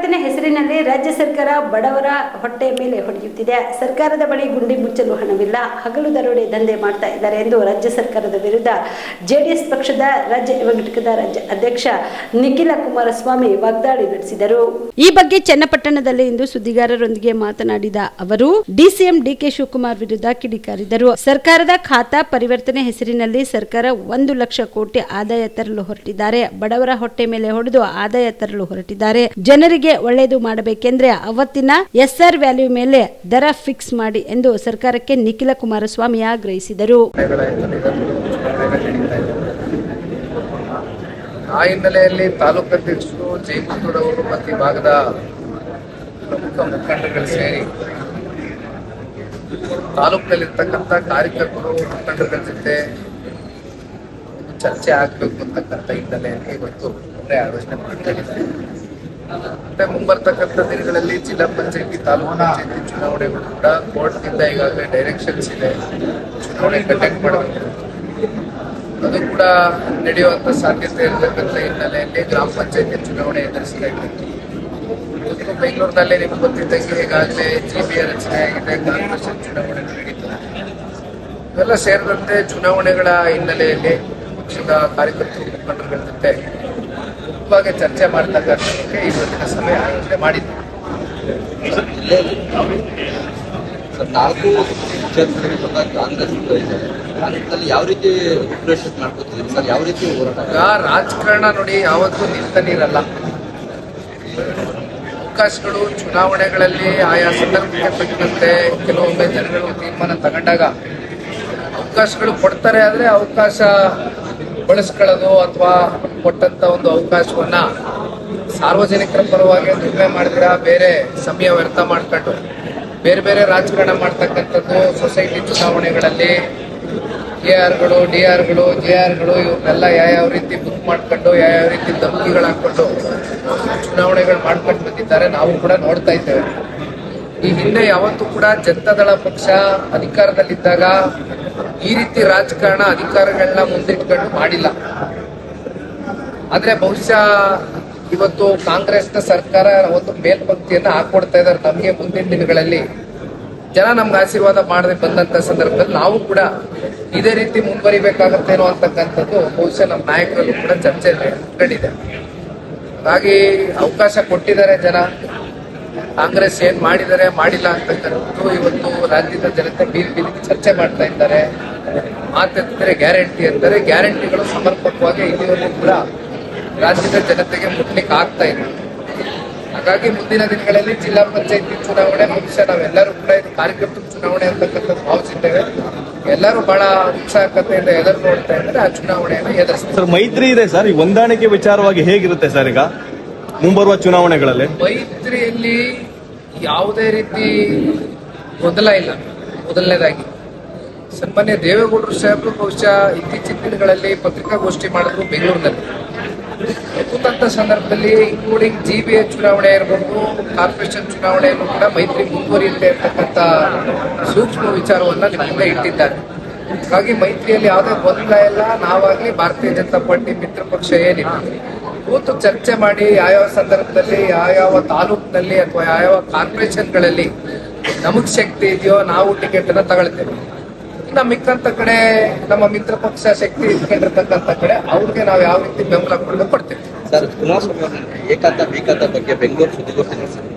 ಪರಿವರ್ತನೆ ಹೆಸರಿನಲ್ಲಿ ರಾಜ್ಯ ಸರ್ಕಾರ ಬಡವರ ಹೊಟ್ಟೆ ಮೇಲೆ ಹೊಡೆಯುತ್ತಿದೆ. ಸರ್ಕಾರದ ಬಳಿ ಗುಂಡಿ ಮುಚ್ಚಲು ಹಣವಿಲ್ಲ. ಹಗಲು ದರೋಡೆ ದಂಧೆ ಮಾಡ್ತಾ ಇದ್ದಾರೆ ಎಂದು ರಾಜ್ಯ ಸರ್ಕಾರದ ವಿರುದ್ಧ ಜೆಡಿಎಸ್ ಪಕ್ಷದ ರಾಜ್ಯ ಘಟಕದ ರಾಜ್ಯ ಅಧ್ಯಕ್ಷ ನಿಖಿಲ ಕುಮಾರಸ್ವಾಮಿ ವಾಗ್ದಾಳಿ ನಡೆಸಿದರು. ಈ ಬಗ್ಗೆ ಚನ್ನಪಟ್ಟಣದಲ್ಲಿ ಇಂದು ಸುದ್ದಿಗಾರರೊಂದಿಗೆ ಮಾತನಾಡಿದ ಅವರು, ಡಿಸಿಎಂ ಡಿಕೆ ಶಿವಕುಮಾರ್ ವಿರುದ್ಧ ಕಿಡಿಕಾರಿದರು ಸರ್ಕಾರದ ಖಾತಾ ಪರಿವರ್ತನೆ ಹೆಸರಿನಲ್ಲಿ ಸರ್ಕಾರ ಒಂದು ಲಕ್ಷ ಕೋಟಿ ಆದಾಯ ತರಲು ಹೊರಟಿದ್ದಾರೆ. ಬಡವರ ಹೊಟ್ಟೆ ಮೇಲೆ ಹೊಡೆದು ಆದಾಯ ತರಲು ಹೊರಟಿದ್ದಾರೆ. ಜನರಿಗೆ ಒಳ್ಳೆಯದು ಮಾಡಬೇಕೆಂದ್ರೆ ಅವತ್ತಿನ ಎಸ್ಆರ್ ವ್ಯಾಲ್ಯೂ ಮೇಲೆ ದರ ಫಿಕ್ಸ್ ಮಾಡಿ ಎಂದು ಸರ್ಕಾರಕ್ಕೆ ನಿಖಿಲ ಕುಮಾರಸ್ವಾಮಿ ಆಗ್ರಹಿಸಿದರು. ಆ ಹಿನ್ನೆಲೆಯಲ್ಲಿ ತಾಲೂಕು ಅಧ್ಯಕ್ಷರು ಜಯಮಂತೂರವರು ಮತ್ತು ಈ ಭಾಗದ ಪ್ರಮುಖ ಮುಖಂಡರುಗಳು ಸೇರಿ ತಾಲೂಕಿನಲ್ಲಿರ್ತಕ್ಕಂಥ ಕಾರ್ಯಕರ್ತರು ಮುಖಂಡರುಗಳ ಜೊತೆ ಚರ್ಚೆ ಆಗಬೇಕು ಅಂತಕ್ಕಂಥ ಹಿನ್ನೆಲೆಯಲ್ಲಿ ಇವತ್ತು ಆಲೋಚನೆ ಮಾಡ್ತಾ ಮಾಡ್ಕೊಂಡಿದ್ದಾರೆ ಮತ್ತೆ ಮುಂಬರ್ತಕ್ಕಂಥ ದಿನಗಳಲ್ಲಿ ಜಿಲ್ಲಾ ಪಂಚಾಯತಿ, ತಾಲೂಕು ಪಂಚಾಯತಿ ಚುನಾವಣೆಗಳು ಕೂಡ ಕೋರ್ಟ್ನಿಂದ ಈಗಾಗಲೇ ಡೈರೆಕ್ಷನ್ಸ್ ಇದೆ. ಚುನಾವಣೆ ಕಂಡಕ್ಟ್ ಮಾಡಬೇಕು. ಅದು ಕೂಡ ನಡೆಯುವಂತ ಸಾಧ್ಯತೆ ಇರತಕ್ಕಂಥ ಹಿನ್ನೆಲೆಯಲ್ಲಿ ಗ್ರಾಮ ಪಂಚಾಯತಿ ಚುನಾವಣೆ ಎದುರಿಸಲಾಗಿದೆ ಬೆಂಗಳೂರಿನಲ್ಲಿ ನಿಮ್ಗೆ ಗೊತ್ತಿದ್ದಂಗೆ ಈಗಾಗಲೇ ಜಿ ಬಿ ರಚನೆ ಆಗಿದೆ, ಕಾರ್ಪೊರೇಷನ್ ಚುನಾವಣೆ ನಡೀತದೆ ಇವೆಲ್ಲ ಸೇರಿದಂತೆ ಚುನಾವಣೆಗಳ ಹಿನ್ನೆಲೆಯಲ್ಲಿ ಪಕ್ಷದ ಕಾರ್ಯಕರ್ತರು ಮುಖಂಡರುಗಳ ಜೊತೆ ಮುಖ್ಯವಾಗಿ ಚರ್ಚೆ ಮಾಡ್ತಕ್ಕಂಥದ್ದಕ್ಕೆ ಇವತ್ತಿನ ಸಭೆ ಆಯೋಜನೆ ಮಾಡಿದ್ದೆ ಸರ್ ನಾಲ್ಕು ಕ್ಷೇತ್ರದಲ್ಲಿ ಕಾಂಗ್ರೆಸ್ ಇದೆ. ಕಾಂಗ್ರೆಸ್ನಲ್ಲಿ ಯಾವ ರೀತಿ ಪ್ರೇಷನ್ ಮಾಡ್ಕೋತಿದ್ದೀವಿ ಸರ್ ಯಾವ ರೀತಿ ಹೋರಾಟ ರಾಜಕಾರಣ ನೋಡಿ ಯಾವತ್ತೂ ನಿಂತ ನೀರಲ್ಲ. ಅವಕಾಶಗಳು ಚುನಾವಣೆಗಳಲ್ಲಿ ಆಯಾ ಸಂದರ್ಭಕ್ಕೆ ತಕ್ಕಂತೆ ಕೆಲವೊಮ್ಮೆ ಜನಗಳು ತೀರ್ಮಾನ ತಗೊಂಡಾಗ ಅವಕಾಶಗಳು ಕೊಡ್ತಾರೆ ಆದರೆ ಅವಕಾಶ ಬಳಸ್ಕೊಳ್ಳೋದು ಅಥವಾ ಕೊಟ್ಟಂತ ಒಂದು ಅವಕಾಶವನ್ನ ಸಾರ್ವಜನಿಕರ ಪರವಾಗಿ ದುಡಿಮೆ ಮಾಡಿದ್ರೆ ಬೇರೆ ಸಮಯ ವ್ಯರ್ಥ ಮಾಡ್ಕೊಂಡು ಬೇರೆ ಬೇರೆ ರಾಜಕಾರಣ ಮಾಡ್ತಕ್ಕಂಥದ್ದು ಸೊಸೈಟಿ ಚುನಾವಣೆಗಳಲ್ಲಿ ಕೆ ಆರ್ಗಳು, ಡಿ ಆರ್ಗಳು, ಜೆ ಆರ್ಗಳು ಇವ್ರನ್ನೆಲ್ಲ ಯಾವ್ಯಾವ ರೀತಿ ಬುಕ್ ಮಾಡ್ಕೊಂಡು ಯಾವ್ಯಾವ ರೀತಿ ಧಮಕಿಗಳು ಹಾಕೊಂಡು ಚುನಾವಣೆಗಳು ಮಾಡ್ಕೊಂಡು ಬಂದಿದ್ದಾರೆ ನಾವು ಕೂಡ ನೋಡ್ತಾ ಇದ್ದೇವೆ. ಈ ಹಿಂದೆ ಯಾವತ್ತೂ ಕೂಡ ಜನತಾದಳ ಪಕ್ಷ ಅಧಿಕಾರದಲ್ಲಿದ್ದಾಗ ಈ ರೀತಿ ರಾಜಕಾರಣ ಅಧಿಕಾರಗಳನ್ನ ಮುಂದಿಟ್ಕೊಂಡು ಮಾಡಿಲ್ಲ. ಆದ್ರೆ ಬಹುಶಃ ಇವತ್ತು ಕಾಂಗ್ರೆಸ್ನ ಸರ್ಕಾರ ಒಂದು ಮೇಲ್ಪಂಕ್ತಿಯನ್ನ ಹಾಕೊಡ್ತಾ ಇದ್ದಾರೆ ನಮಗೆ ಮುಂದಿನ ದಿನಗಳಲ್ಲಿ. ಜನ ನಮ್ಗೆ ಆಶೀರ್ವಾದ ಮಾಡದೆ ಬಂದಂತ ಸಂದರ್ಭದಲ್ಲಿ ನಾವು ಕೂಡ ಇದೇ ರೀತಿ ಮುಂದುವರಿಬೇಕಾಗತ್ತೇನೋ ಅಂತಕ್ಕಂಥದ್ದು ಬಹುಶಃ ನಮ್ಮ ನಾಯಕರಲ್ಲೂ ಕೂಡ ಚರ್ಚೆ ಕಂಡಿದೆ ಹಾಗಾಗಿ ಅವಕಾಶ ಕೊಟ್ಟಿದ್ದಾರೆ ಜನ. ಕಾಂಗ್ರೆಸ್ ಏನ್ ಮಾಡಿದ್ದಾರೆ, ಮಾಡಿಲ್ಲ ಅಂತಕ್ಕಂಥದ್ದು ಇವತ್ತು ರಾಜ್ಯದ ಜನತೆ ಬೀದಿ ಬೀದಿಗೆ ಚರ್ಚೆ ಮಾಡ್ತಾ ಇದ್ದಾರೆ. ಮಾತೆತ್ತಿದ್ರೆ ಗ್ಯಾರಂಟಿ ಅಂತಾರೆ. ಗ್ಯಾರಂಟಿಗಳು ಸಮರ್ಪಕವಾಗಿ ಇಲ್ಲಿವರೆಗೂ ಕೂಡ ರಾಜ್ಯದ ಜನತೆಗೆ ಮುಟ್ಲಿಕ್ಕೆ ಆಗ್ತಾ ಇದೆ. ಹಾಗಾಗಿ ಮುಂದಿನ ದಿನಗಳಲ್ಲಿ ಜಿಲ್ಲಾ ಪಂಚಾಯತಿ ಚುನಾವಣೆ ಬಹುಶಃ ನಾವೆಲ್ಲರೂ ಕೂಡ ಇದು ಕಾರ್ಯಕರ್ತರ ಚುನಾವಣೆ ಅಂತಕ್ಕಂಥದ್ದು ಭಾವಿಸಿದ್ದೇವೆ. ಎಲ್ಲರೂ ಬಹಳ ಉತ್ಸಾಹಕತೆಯಿಂದ ಎದುರು ನೋಡ್ತಾ ಇದ್ದಾರೆ ಆ ಚುನಾವಣೆಯನ್ನು ಎದುರಿಸ್ತಾರೆ ಸರ್ ಮೈತ್ರಿ ಇದೆ ಸರ್. ಈ ಹೊಂದಾಣಿಕೆ ವಿಚಾರವಾಗಿ ಹೇಗಿರುತ್ತೆ ಸರ್ ಈಗ ಮುಂಬರುವ ಚುನಾವಣೆಗಳಲ್ಲಿ? ಮೈತ್ರಿಯಲ್ಲಿ ಯಾವುದೇ ರೀತಿ ಗೊಂದಲ ಇಲ್ಲ. ಮೊದಲನೇದಾಗಿ ಸನ್ಮಾನ್ಯ ದೇವೇಗೌಡರು ಸಾಹೇಬರು ಬಹುಶಃ ಇತ್ತೀಚಿನ ದಿನಗಳಲ್ಲಿ ಪತ್ರಿಕಾಗೋಷ್ಠಿ ಮಾಡಿದ್ರು ಬೆಂಗಳೂರಿನಲ್ಲಿ. ಕೂತಂತ ಸಂದರ್ಭದಲ್ಲಿ ಇನ್ಕ್ಲೂಡಿಂಗ್ ಜಿ ಬಿ ಎ ಚುನಾವಣೆ ಇರಬಹುದು ಕಾರ್ಪೊರೇಷನ್ ಚುನಾವಣೆಯನ್ನು ಕೂಡ ಮೈತ್ರಿ ಮುಂದುವರಿಯುತ್ತೆ ಅಂತಕ್ಕಂಥ ಸೂಕ್ಷ್ಮ ವಿಚಾರವನ್ನ ನಿಮ್ಮಿಂದ ಇಟ್ಟಿದ್ದಾರೆ. ಹಾಗಾಗಿ ಮೈತ್ರಿಯಲ್ಲಿ ಯಾವುದೇ ಗೊಂದಲ ಇಲ್ಲ. ನಾವಾಗ್ಲಿ ಭಾರತೀಯ ಜನತಾ ಪಾರ್ಟಿ ಮಿತ್ರ ಪಕ್ಷ ಏನಿಲ್ಲ. ಕೂತು ಚರ್ಚೆ ಮಾಡಿ ಯಾವ್ಯಾವ ಸಂದರ್ಭದಲ್ಲಿ, ಯಾವ್ಯಾವ ತಾಲೂಕಿನಲ್ಲಿ ಅಥವಾ ಯಾವ್ಯಾವ ಕಾರ್ಪೊರೇಷನ್ಗಳಲ್ಲಿ ನಮಗ್ ಶಕ್ತಿ ಇದೆಯೋ ನಾವು ಟಿಕೆಟ್ ಅನ್ನ ತಗೊಳ್ತೇವೆ. ಇನ್ನ ಮಿಕ್ಕಂತ ಕಡೆ ನಮ್ಮ ಮಿತ್ರ ಪಕ್ಷ ಶಕ್ತಿ ಇಟ್ಕೊಂಡಿರ್ತಕ್ಕಂತ ಕಡೆ ಅವ್ರಿಗೆ ನಾವು ಯಾವ ರೀತಿ ಬೆಂಬಲ ಕೊಡಲು ಕೊಡ್ತೇವೆ. ಸರ್ ಕುಮಾರಸ್ವಾಮಿ ಏಕಾಂತ ಬೇಕಾದ ಬಗ್ಗೆ ಬೆಂಗಳೂರು ಸುದ್ದಿಗೋಷ್ಠಿ ನಡೆಸಿದ್ರು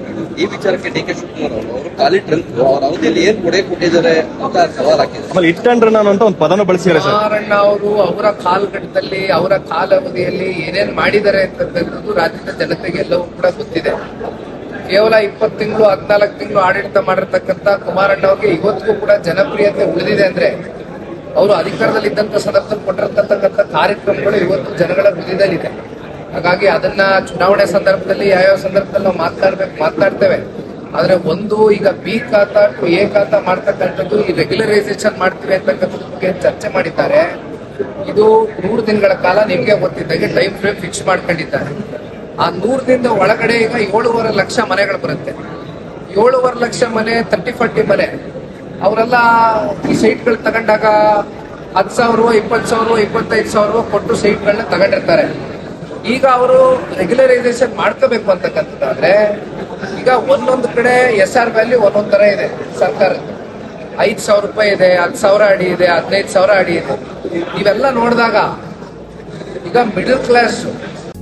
ಈ ವಿಚಾರಕ್ಕೆ ಡಿ ಕೆ ಶಿವಕುಮಾರ್ ಅವರು ಅವರು ಖಾಲಿ ಟ್ರಂಕ್ ಅವ್ರ ಅವಧಿಯಲ್ಲಿ ಏನ್ ಕೊಡೆ ಕೊಟ್ಟಿದ್ದಾರೆ ಅಂತ ಸವಾಲ್ ಹಾಕಿದ್ರು. ಆಮೇಲೆ ನಾನು ಅಂತ ಒಂದು ಪದನ ಬಳಸಿದ್ದಾರೆ ಸರ್. ಕುಮಾರಣ್ಣ ಅವರು ಅವರ ಕಾಲಘಟ್ಟದಲ್ಲಿ ಅವರ ಕಾಲಾವಧಿಯಲ್ಲಿ ಏನೇನ್ ಮಾಡಿದ್ದಾರೆ ಅಂತಕ್ಕಂಥದ್ದು ರಾಜ್ಯದ ಜನತೆಗೆ ಎಲ್ಲವೂ ಕೂಡ ಗೊತ್ತಿದೆ. ಕೇವಲ ಇಪ್ಪತ್ತು ತಿಂಗಳು, ಹದಿನಾಲ್ಕು ತಿಂಗಳು ಆಡಳಿತ ಮಾಡಿರ್ತಕ್ಕಂಥ ಕುಮಾರಣ್ಣ ಅವರಿಗೆ ಇವತ್ತಿಗೂ ಕೂಡ ಜನಪ್ರಿಯತೆ ಉಳಿದಿದೆ ಅಂದ್ರೆ ಅವರು ಅಧಿಕಾರದಲ್ಲಿ ಇದ್ದಂತ ಸಂದರ್ಭದಲ್ಲಿ ಕೊಟ್ಟಿರ್ತಕ್ಕಂಥ ಕಾರ್ಯಕ್ರಮಗಳು ಇವತ್ತು ಜನಗಳ ಹೃದಯದಲ್ಲಿದೆ. ಹಾಗಾಗಿ ಅದನ್ನ ಚುನಾವಣೆ ಸಂದರ್ಭದಲ್ಲಿ, ಯಾವ್ಯಾವ ಸಂದರ್ಭದಲ್ಲಿ ನಾವು ಮಾತನಾಡ್ಬೇಕು ಮಾತಾಡ್ತೇವೆ. ಆದ್ರೆ ಒಂದು ಈಗ ಬಿ ಖಾತಾ ಟು ಎ ಖಾತಾ ಮಾಡ್ತಕ್ಕಂಥದ್ದು ಈ ರೆಗ್ಯುಲರೈಸೇಷನ್ ಮಾಡ್ತೀವಿ ಅಂತಕ್ಕಂಥದ್ರ ಬಗ್ಗೆ ಚರ್ಚೆ ಮಾಡಿದ್ದಾರೆ. ಇದು ಮೂರು ದಿನಗಳ ಕಾಲ ನಿಮಗೆ ಗೊತ್ತಿದ್ದಾಗೆ ಟೈಮ್ ಫ್ರೇಮ್ ಫಿಕ್ಸ್ ಮಾಡ್ಕೊಂಡಿದ್ದಾರೆ. ಆ ನೂರದಿಂದ ಒಳಗಡೆ ಈಗ ಏಳುವರೆ ಲಕ್ಷ ಮನೆಗಳು ಬರುತ್ತೆ. ಏಳುವರೆ ಲಕ್ಷ ಮನೆ ತರ್ಟಿ ಫಾರ್ಟಿ ಮನೆ. ಅವರೆಲ್ಲ ಈ ಸೈಟ್ಗಳು ತಗೊಂಡಾಗ ಹತ್ತು ಸಾವಿರ ಇಪ್ಪತ್ತು ಸಾವಿರ ಇಪ್ಪತ್ತೈದು ಸಾವಿರ ಕೊಟ್ಟು ಸೈಟ್ಗಳನ್ನ ತಗೊಂಡಿರ್ತಾರೆ. ಈಗ ಅವರು ರೆಗ್ಯುಲರೈಸೇಷನ್ ಮಾಡ್ಕೋಬೇಕು ಅಂತಕ್ಕಂಥದ್ದಾದ್ರೆ, ಈಗ ಒಂದೊಂದು ಕಡೆ ಎಸ್ ಆರ್ ವ್ಯಾಲ್ಯೂ ಒಂದೊಂದ್ ತರ ಇದೆ ಸರ್ಕಾರ ಐದ್ ಸಾವಿರ ರೂಪಾಯಿ ಇದೆ, ಹತ್ತು ಸಾವಿರ ಅಡಿ ಇದೆ, ಹದಿನೈದು ಸಾವಿರ ಅಡಿ ಇದೆ. ಇವೆಲ್ಲ ನೋಡಿದಾಗ ಈಗ middle class